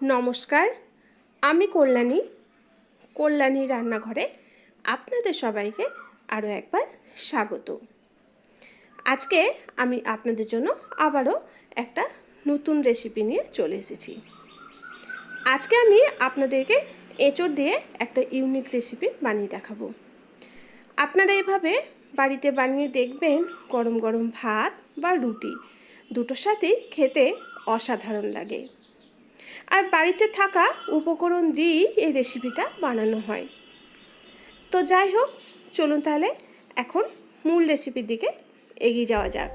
নমস্কার, আমি কল্যাণী কল্যাণী রান্নাঘরে আপনাদের সবাইকে আরও একবার স্বাগত। আজকে আমি আপনাদের জন্য আবারও একটা নতুন রেসিপি নিয়ে চলে এসেছি। আজকে আমি আপনাদেরকে এঁচড় দিয়ে একটা ইউনিক রেসিপি বানিয়ে দেখাবো। আপনারা এভাবে বাড়িতে বানিয়ে দেখবেন গরম গরম ভাত বা রুটি, দুটোর সাথেই খেতে অসাধারণ লাগে। আর বাড়িতে থাকা উপকরণ দিয়েই এই রেসিপিটা বানানো হয়। তো যাই হোক, চলুন তাহলে এখন মূল রেসিপির দিকে এগিয়ে যাওয়া যাক।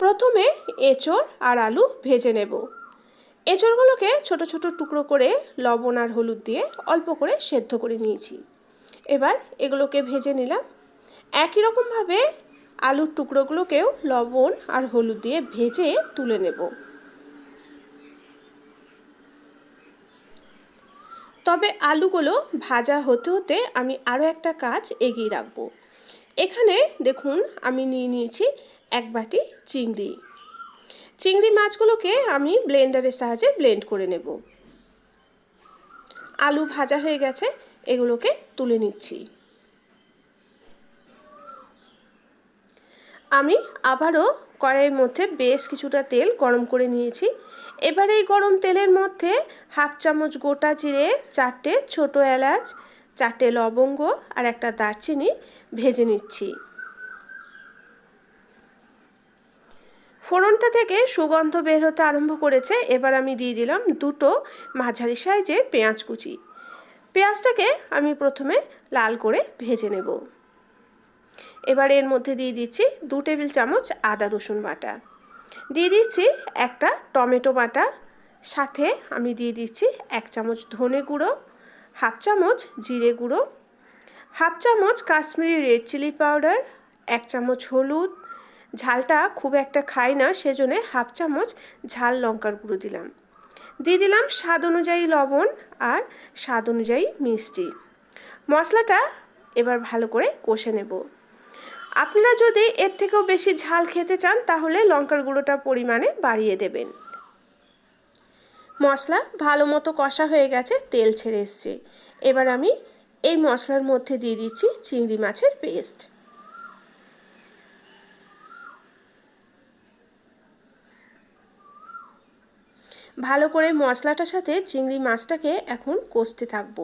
প্রথমে এঁচড় আর আলু ভেজে নেব। এঁচড়গুলোকে ছোট ছোট টুকরো করে লবণ আর হলুদ দিয়ে অল্প করে সেদ্ধ করে নিয়েছি। এবার এগুলোকে ভেজে নিলাম। একই রকমভাবে আলুর টুকরোগুলোকেও লবণ আর হলুদ দিয়ে ভেজে তুলে নেব। তবে আলুগুলো ভাজা হতে হতে আমি আরও একটা কাজ এগিয়ে রাখব। এখানে দেখুন আমি নিয়ে নিয়েছি এক বাটি চিংড়ি। চিংড়ি মাছগুলোকে আমি ব্লেন্ডারের সাহায্যে ব্লেন্ড করে নেব। আলু ভাজা হয়ে গেছে, এগুলোকে তুলে নিচ্ছি। আমি আবারও কড়াইয়ের মধ্যে বেশ কিছুটা তেল গরম করে নিয়েছি। এবার এই গরম তেলের মধ্যে হাফ চামচ গোটা জিরে, চারটে ছোট এলাচ, চারটে লবঙ্গ আর একটা দারচিনি ভেজে নিচ্ছি। ফোড়নটা থেকে সুগন্ধ বের হতে আরম্ভ করেছে। এবার আমি দিয়ে দিলাম দুটো মাঝারি সাইজের পেঁয়াজ কুচি। পেঁয়াজটাকে আমি প্রথমে লাল করে ভেজে নেব। এবার এর মধ্যে দিয়ে দিচ্ছি দু টেবিল চামচ আদা রসুন বাটা। দিয়ে দিচ্ছি একটা টমেটো বাটা। সাথে আমি দিয়ে দিচ্ছি এক চামচ ধনে গুঁড়ো, হাফ চামচ জিরে গুঁড়ো, হাফ চামচ কাশ্মীরি রেড চিলি পাউডার, এক চামচ হলুদ ঝালটা খুব একটা খাই না, সেজন্য হাফ চামচ ঝাল লঙ্কার গুঁড়ো দিলাম। দিয়ে দিলাম স্বাদ অনুযায়ী লবণ আর স্বাদ অনুযায়ী মিষ্টি। মশলাটা এবার ভালো করে কষে নেব। আপনারা যদি এর থেকেও বেশি ঝাল খেতে চান, তাহলে লঙ্কার গুঁড়োটা পরিমাণে বাড়িয়ে দেবেন। মশলা ভালো মতো কষা হয়ে গেছে, তেল ছেড়ে এসছে। এবার আমি এই মশলার মধ্যে দিয়ে দিচ্ছি চিংড়ি মাছের পেস্ট। ভালো করে মশলাটার সাথে চিংড়ি মাছটাকে এখন কষতে থাকব।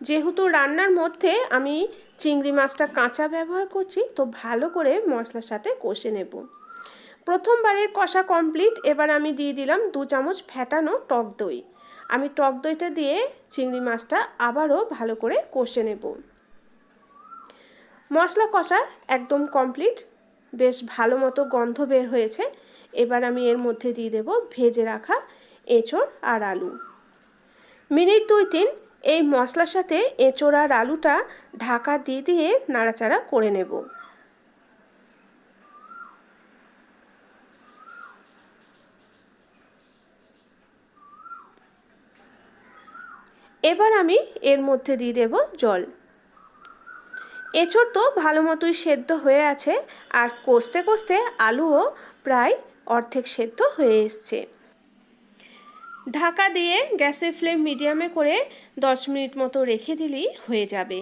যেহেতু রান্নার মধ্যে আমি চিংড়ি মাছটা কাঁচা ব্যবহার করছি, তো ভালো করে মশলার সাথে কষে নেব। প্রথমবারের কষা কমপ্লিট, এবার আমি দিয়ে দিলাম দু চামচ ফ্যাটানো টক দই। আমি টক দইটা দিয়ে চিংড়ি মাছটা আবারও ভালো করে কষে নেব। মশলা কষা একদম কমপ্লিট, বেশ ভালো মতো গন্ধ বের হয়েছে। এবার আমি এর মধ্যে দিয়ে দেব ভেজে রাখা এঁচড় আর আলু। মিনিট দুই তিন এই মশলার সাথে এঁচড় আর আলুটা ঢাকা দিয়ে দিয়ে নাড়াচাড়া করে নেব। এবার আমি এর মধ্যে দিয়ে দেব জল। এঁচড় তো ভালো মতোই সেদ্ধ হয়ে আছে আর কষতে কষতে আলুও প্রায় অর্ধেক সেদ্ধ হয়ে এসছে। ঢাকা দিয়ে গ্যাসের ফ্লেম মিডিয়ামে করে দশ মিনিট মতো রেখে দিলেই হয়ে যাবে।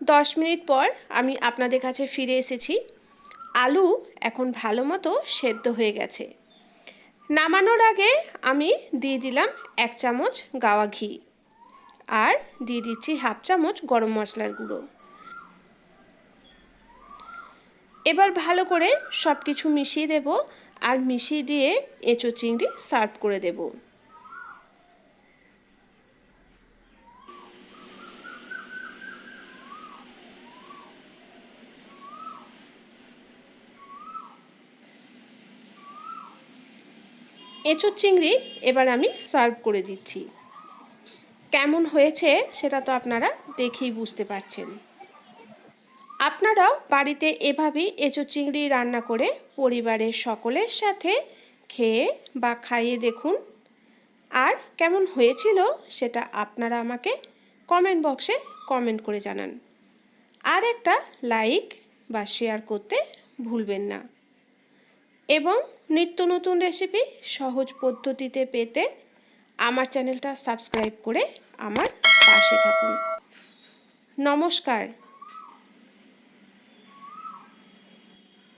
দশ মিনিট পর আমি আপনাদের কাছে ফিরে এসেছি। আলু এখন ভালো মতো সেদ্ধ হয়ে গেছে। নামানোর আগে আমি দিয়ে দিলাম এক চামচ গাওয়া ঘি। আর দিয়ে দিচ্ছি হাফ চামচ গরম মশলার গুঁড়ো। এবার ভালো করে সব কিছু মিশিয়ে দেব আর মিশিয়ে দিয়ে এঁচো চিংড়ি সার্ভ করে দেব। এঁচোর চিংড়ি এবার আমি সার্ভ করে দিচ্ছি। কেমন হয়েছে সেটা তো আপনারা দেখেই বুঝতে পারছেন। আপনারাও বাড়িতে এভাবেই এঁচো চিংড়ি রান্না করে পরিবারের সকলের সাথে খেয়ে বা খাইয়ে দেখুন। আর কেমন হয়েছিল সেটা আপনারা আমাকে কমেন্ট বক্সে কমেন্ট করে জানান। আর একটা লাইক বা শেয়ার করতে ভুলবেন না। এবং নিত্য নতুন রেসিপি সহজ পদ্ধতিতে পেতে আমার চ্যানেলটা সাবস্ক্রাইব করে আমার পাশে থাকুন। নমস্কার।